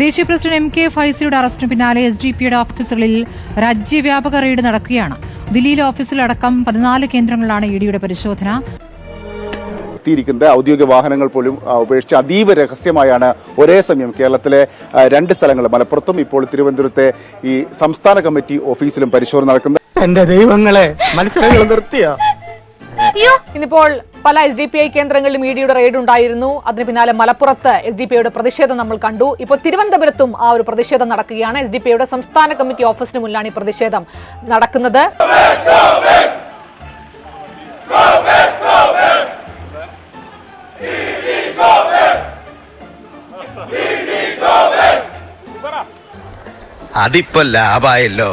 ദേശീയ president M K ഫൈസിയുടെ അറസ്റ്റിന് പിന്നാലെ എസ് ഡി പിയുടെ ഓഫീസുകളിൽ രാജ്യവ്യാപക റെയ്ഡ് നടക്കുകയാണ്. ദില്ലിയിലെ ഓഫീസിലടക്കം പതിനാല് കേന്ദ്രങ്ങളിലാണ് ഇ ഡിയുടെ പരിശോധന. എത്തിയിരിക്കുന്നത്. ഔദ്യോഗിക വാഹനങ്ങൾ പോലും ഉപേക്ഷിച്ച് അതീവ രഹസ്യമായാണ് ഒരേ സമയം കേരളത്തിലെ രണ്ട് സ്ഥലങ്ങൾ. മലപ്പുറത്തും ഇപ്പോൾ തിരുവനന്തപുരത്തെ ഈ സംസ്ഥാന കമ്മിറ്റി ഓഫീസിലും പരിശോധന നടക്കുന്നത്. എന്റെ ദൈവങ്ങളെ മത്സരങ്ങൾ നിർത്തിയോ? ഇന്നിപ്പോൾ പല എസ് ഡി പി ഐ കേന്ദ്രങ്ങളിലും ഇ ഡിയുടെ റെയ്ഡ് ഉണ്ടായിരുന്നു. അതിന് പിന്നാലെ മലപ്പുറത്ത് എസ് ഡി പി ഐയുടെ പ്രതിഷേധം നമ്മൾ കണ്ടു. ഇപ്പോൾ തിരുവനന്തപുരത്തും ആ ഒരു പ്രതിഷേധം നടക്കുകയാണ്. എസ് ഡി പി ഐയുടെ സംസ്ഥാന കമ്മിറ്റി ഓഫീസിന് മുന്നിലാണ് ഈ പ്രതിഷേധം നടക്കുന്നത്. അതിപ്പോ ലാഭായല്ലോ.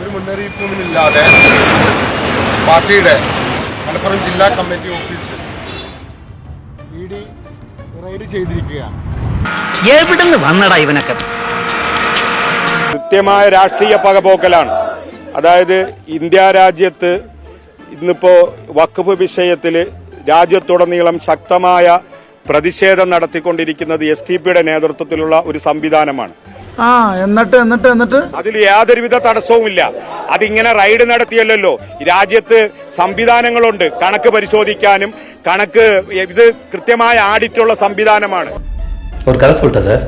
ഒരു മുന്നറിയിപ്പുമില്ലാതെ പാർട്ടിയുടെ മലപ്പുറം ജില്ലാ committee office E D raid ചെയ്തിരിക്കുകയാണ്. എവിടുന്ന് വന്നടാ ഇവനൊക്കെ? കൃത്യമായ രാഷ്ട്രീയ പകപോക്കലാണ്. അതായത് ഇന്ത്യ രാജ്യത്ത് ഇന്നിപ്പോ വഖഫ് വിഷയത്തിൽ രാജ്യത്തുടനീളം ശക്തമായ പ്രതിഷേധം നടത്തിക്കൊണ്ടിരിക്കുന്നത് എസ് ടി പിയുടെ നേതൃത്വത്തിലുള്ള ഒരു സംവിധാനമാണ്. ആ എന്നിട്ട് എന്നിട്ട് എന്നിട്ട്. അതിൽ യാതൊരുവിധ തടസ്സവുമില്ല. അതിങ്ങനെ റൈഡ് നടത്തിയല്ലോ രാജ്യത്ത് സംവിധാനങ്ങളുണ്ട്. കണക്ക് പരിശോധിക്കാനും കണക്ക് ഇത് കൃത്യമായ ആഡിറ്റുള്ള സംവിധാനമാണ്. ഒരു കഥ sir.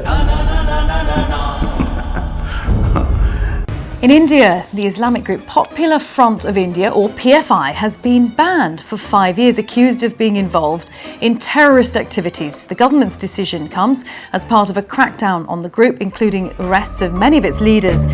In India, the Islamic group Popular Front of India, or PFI, has been banned for five years, accused of being involved in terrorist activities. The government's decision comes as part of a crackdown on the group, including arrests of many of its leaders.